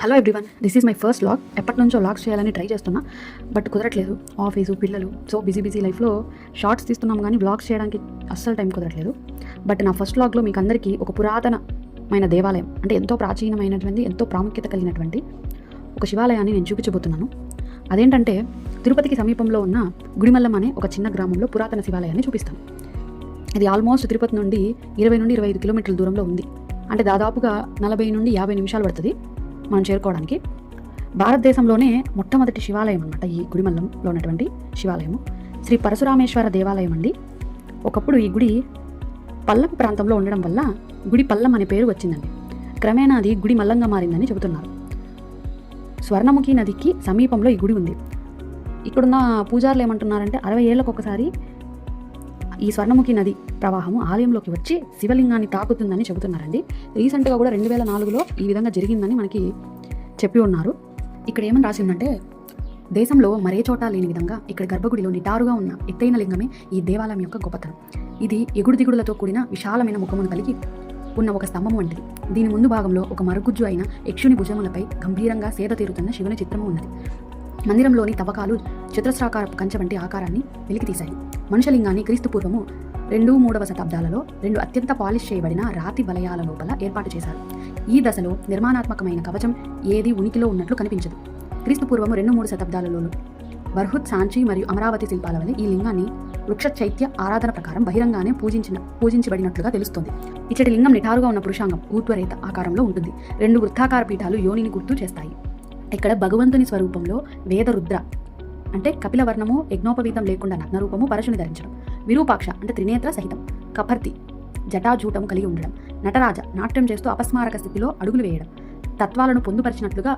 Hello everyone this is my first log ఎప్పటి నుంచో logs చేయాలని ట్రై చేస్తున్నా బట్ కుదరట్లేదు. ఆఫీసు పిల్లలు సో బిజీ బిజీ లైఫ్లో షార్ట్స్ తీస్తున్నాం కానీ బ్లాగ్స్ చేయడానికి అస్సలు టైం కుదరట్లేదు. బట్ నా ఫస్ట్ లాగ్లో మీకు అందరికీ ఒక పురాతనమైన దేవాలయం అంటే ఎంతో ప్రాచీనమైనటువంటి ఎంతో ప్రాముఖ్యత కలిగినటువంటి ఒక శివాలయాన్ని నేను చూపించబోతున్నాను. అదేంటంటే తిరుపతికి సమీపంలో ఉన్న గుడిమల్లం అనే ఒక చిన్న గ్రామంలో పురాతన శివాలయాన్ని చూపిస్తాను. ఇది ఆల్మోస్ట్ తిరుపతి నుండి ఇరవై నుండి ఇరవై ఐదు కిలోమీటర్ల దూరంలో ఉంది. అంటే దాదాపుగా నలభై నుండి యాభై నిమిషాలు పడుతుంది. మనం చేరుకోవడానికి భారతదేశంలోనే మొట్టమొదటి శివాలయం అనమాట ఈ గుడిమల్లంలో ఉన్నటువంటి శివాలయము. శ్రీ పరశురామేశ్వర దేవాలయం అండి. ఒకప్పుడు ఈ గుడి పల్లం ప్రాంతంలో ఉండడం వల్ల గుడి పల్లం అనే పేరు వచ్చిందండి. క్రమేణా అది గుడి మల్లంగా మారిందని చెబుతున్నారు. స్వర్ణముఖి నదికి సమీపంలో ఈ గుడి ఉంది. ఇక్కడున్న పూజారులు ఏమంటున్నారంటే అరవై ఏళ్ళకు ఒకసారి ఈ స్వర్ణముఖి నది ప్రవాహము ఆలయంలోకి వచ్చి శివలింగాన్ని తాకుతుందని చెబుతున్నారండి. రీసెంట్గా కూడా రెండు వేల నాలుగులో ఈ విధంగా జరిగిందని మనకి చెప్పి ఉన్నారు. ఇక్కడ ఏమని రాసిందంటే దేశంలో మరే చోట లేని విధంగా ఇక్కడ గర్భగుడిలో నిటారుగా ఉన్న ఎత్తైన లింగమే ఈ దేవాలయం యొక్క గొప్పతనం. ఇది ఎగుడు దిగుడులతో కూడిన విశాలమైన ముఖమును కలిగి ఉన్న ఒక స్తంభం వంటిది. దీని ముందు భాగంలో ఒక మరుగుజ్జు అయిన యక్షుని భుజములపై గంభీరంగా సేద తీరుతున్న శివుని చిత్రము ఉన్నది. మందిరంలోని తవ్వకాలు చతురస్రాకారపు కంచె వంటి ఆకారాన్ని వెలికితీశాయి. మనుషలింగాన్ని క్రీస్తుపూర్వము రెండు మూడవ శతాబ్దాలలో రెండు అత్యంత పాలిష్ చేయబడిన రాతి వలయాల లోపల ఏర్పాటు చేశారు. ఈ దశలో నిర్మాణాత్మకమైన కవచం ఏది ఉనికిలో ఉన్నట్లు కనిపించదు. క్రీస్తుపూర్వము రెండు మూడు శతాబ్దాలలోను బర్హుత్ సాంచి మరియు అమరావతి శిల్పాల వల్ల ఈ లింగాన్ని వృక్ష చైత్య ఆరాధన ప్రకారం బహిరంగానే పూజించిన పూజించబడినట్లుగా తెలుస్తోంది. ఇచ్చటి లింగం నిటారుగా ఉన్న పురుషాంగం ఊర్ధ్వరేత ఆకారంలో ఉంటుంది. రెండు వృత్తాకార పీఠాలు యోనిని గుర్తు చేస్తాయి. ఇక్కడ భగవంతుని స్వరూపంలో వేదరుద్ర అంటే కపిలవర్ణము యజ్ఞోపవీతం లేకుండా నగ్న రూపము పరశుని ధరించడం. విరూపాక్ష అంటే త్రినేత్ర సహితం. కపర్తి జటాజూటం కలిగి ఉండడం. నటరాజ నాట్యం చేస్తూ అపస్మారక స్థితిలో అడుగులు వేయడం. తత్వాలను పొందుపరిచినట్లుగా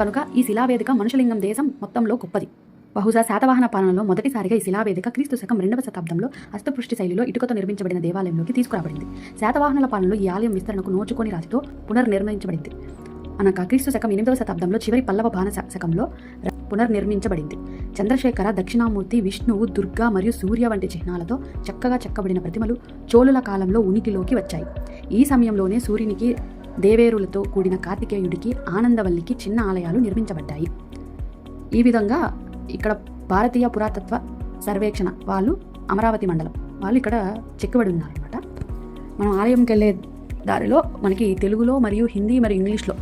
కనుక ఈ శిలావేదిక మనుషులింగం దేశం మొత్తంలో గొప్పది. బహుశా శాతవాహన పాలనలో మొదటిసారిగా ఈ శిలావేదిక క్రీస్తు శకం రెండవ శతాబ్దంలో హస్తపృష్టి శైలిలో ఇటుకతో నిర్మించబడిన దేవాలయంలోకి తీసుకురాబడింది. శాతవాహనుల పాలనలో ఈ ఆలయం విస్తరణకు నోచుకొని రాజుతో పునర్నిర్మించబడింది. అనగా క్రీస్తు శకం ఎనిమిదవ శతాబ్దంలో చివరి పల్లవ బాణ శకంలో ర- పునర్నిర్మించబడింది. చంద్రశేఖర దక్షిణామూర్తి విష్ణువు దుర్గా మరియు సూర్య వంటి చిహ్నాలతో చక్కగా చెక్కబడిన ప్రతిమలు చోళుల కాలంలో ఉనికిలోకి వచ్చాయి. ఈ సమయంలోనే సూర్యునికి దేవేరులతో కూడిన కార్తికేయుడికి ఆనందవల్లికి చిన్న ఆలయాలు నిర్మించబడ్డాయి. ఈ విధంగా ఇక్కడ భారతీయ పురాతత్వ సర్వేక్షణ వాళ్ళు అమరావతి మండలం వాళ్ళు ఇక్కడ చెక్కబడి ఉన్నారనమాట మనం ఆలయంకి వెళ్ళే దారిలో మనకి తెలుగులో మరియు హిందీ మరియు ఇంగ్లీష్లో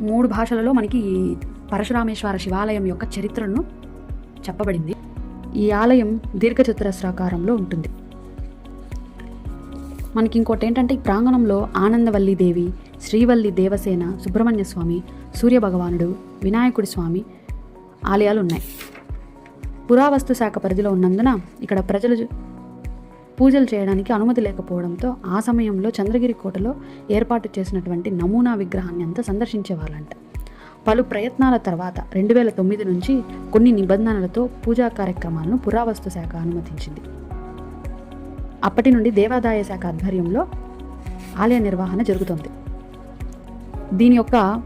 మూడు భాషలలో మనకి ఈ పరశురామేశ్వర శివాలయం యొక్క చరిత్రను చెప్పబడింది. ఈ ఆలయం దీర్ఘచతురస్రాకారంలో ఉంటుంది. మనకి ఇంకోటి ఏంటంటే ఈ ప్రాంగణంలో ఆనందవల్లి దేవి శ్రీవల్లి దేవసేన సుబ్రహ్మణ్య స్వామి సూర్య భగవానుడు వినాయకుడి స్వామి ఆలయాలు ఉన్నాయి. పురావస్తు శాఖ పరిధిలో ఉన్నందున ఇక్కడ ప్రజలు పూజలు చేయడానికి అనుమతి లేకపోవడంతో ఆ సమయంలో చంద్రగిరి కోటలో ఏర్పాటు చేసినటువంటి నమూనా విగ్రహాన్ని అంతా సందర్శించేవాళ్ళంట. పలు ప్రయత్నాల తర్వాత రెండు వేల తొమ్మిది నుంచి కొన్ని నిబంధనలతో పూజా కార్యక్రమాలను పురావస్తు శాఖ అనుమతించింది. అప్పటి నుండి దేవాదాయ శాఖ ఆధ్వర్యంలో ఆలయ నిర్వహణ జరుగుతోంది. దీని యొక్క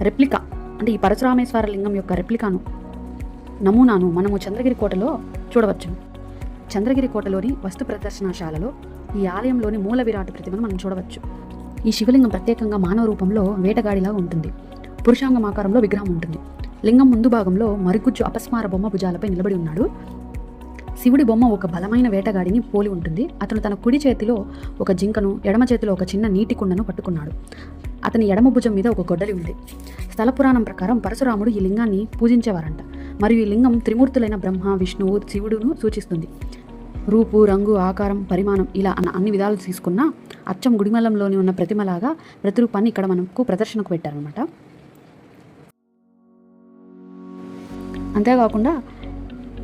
రెప్లికా అంటే ఈ పరశురామేశ్వర లింగం యొక్క రెప్లికాను నమూనాను మనము చంద్రగిరి కోటలో చూడవచ్చు చంద్రగిరి కోటలోని వస్తు ప్రదర్శనశాలలో ఈ ఆలయంలోని మూల విరాట్ ప్రతిమను మనం చూడవచ్చు. ఈ శివలింగం ప్రత్యేకంగా మానవ రూపంలో వేటగాడిలా ఉంటుంది. పురుషాంగం ఆకారంలో విగ్రహం ఉంటుంది. లింగం ముందు భాగంలో మరుగుజ్జు అపస్మార బొమ్మ భుజాలపై నిలబడి ఉన్నాడు. శివుడి బొమ్మ ఒక బలమైన వేటగాడిని పోలి ఉంటుంది. అతను తన కుడి చేతిలో ఒక జింకను ఎడమ చేతిలో ఒక చిన్న నీటి కుండను పట్టుకున్నాడు. అతని ఎడమ భుజం మీద ఒక గొడ్డలి ఉంది. స్థల పురాణం ప్రకారం పరశురాముడు ఈ లింగాన్ని పూజించేవారంట. మరియు ఈ లింగం త్రిమూర్తులైన బ్రహ్మ విష్ణువు శివుడును సూచిస్తుంది. రూపు రంగు ఆకారం పరిమాణం ఇలా అన్న అన్ని విధాలు తీసుకున్న అచ్చం గుడిమలంలోని ఉన్న ప్రతిమలాగా ప్రతిరూపాన్ని ఇక్కడ మనకు ప్రదర్శనకు పెట్టారనమాట అంతేకాకుండా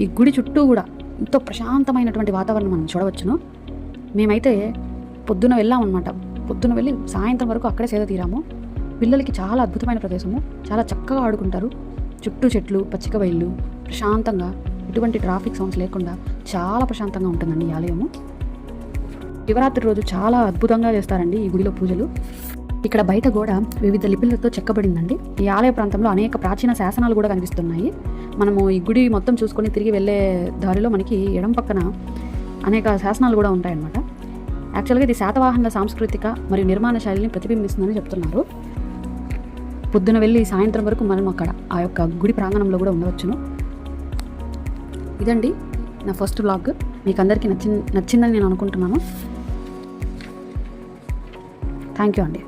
ఈ గుడి చుట్టూ కూడా ఎంతో ప్రశాంతమైనటువంటి వాతావరణం మనం చూడవచ్చును. మేమైతే పొద్దున వెళ్ళామన్నమాట. పొద్దున వెళ్ళి సాయంత్రం వరకు అక్కడే సేద తీరాము. పిల్లలకి చాలా అద్భుతమైన ప్రదేశము. చాలా చక్కగా ఆడుకుంటారు. చుట్టూ చెట్లు పచ్చిక బయళ్ళు ప్రశాంతంగా ఎటువంటి ట్రాఫిక్ సౌండ్స్ లేకుండా చాలా ప్రశాంతంగా ఉంటుందండి ఈ ఆలయము. శివరాత్రి రోజు చాలా అద్భుతంగా చేస్తారండి ఈ గుడిలో పూజలు. ఇక్కడ బయట గోడ వివిధ లిపిలతో చెక్కబడిందండి. ఈ ఆలయ ప్రాంతంలో అనేక ప్రాచీన శాసనాలు కూడా కనిపిస్తున్నాయి. మనము ఈ గుడి మొత్తం చూసుకొని తిరిగి వెళ్ళే దారిలో మనకి ఎడం పక్కన అనేక శాసనాలు కూడా ఉంటాయన్నమాట. యాక్చువల్గా ఇది శాతవాహనుల సాంస్కృతిక మరియు నిర్మాణ శైలిని ప్రతిబింబిస్తుందని చెప్తున్నారు. పొద్దున వెళ్ళి సాయంత్రం వరకు మనం అక్కడ ఆ యొక్క గుడి ప్రాంగణంలో కూడా ఉండవచ్చును. ఇదండి నా ఫస్ట్ బ్లాగ్ మీకు అందరికీ నచ్చింది నచ్చిందని నేను అనుకుంటున్నాను. థ్యాంక్ యూ అండి.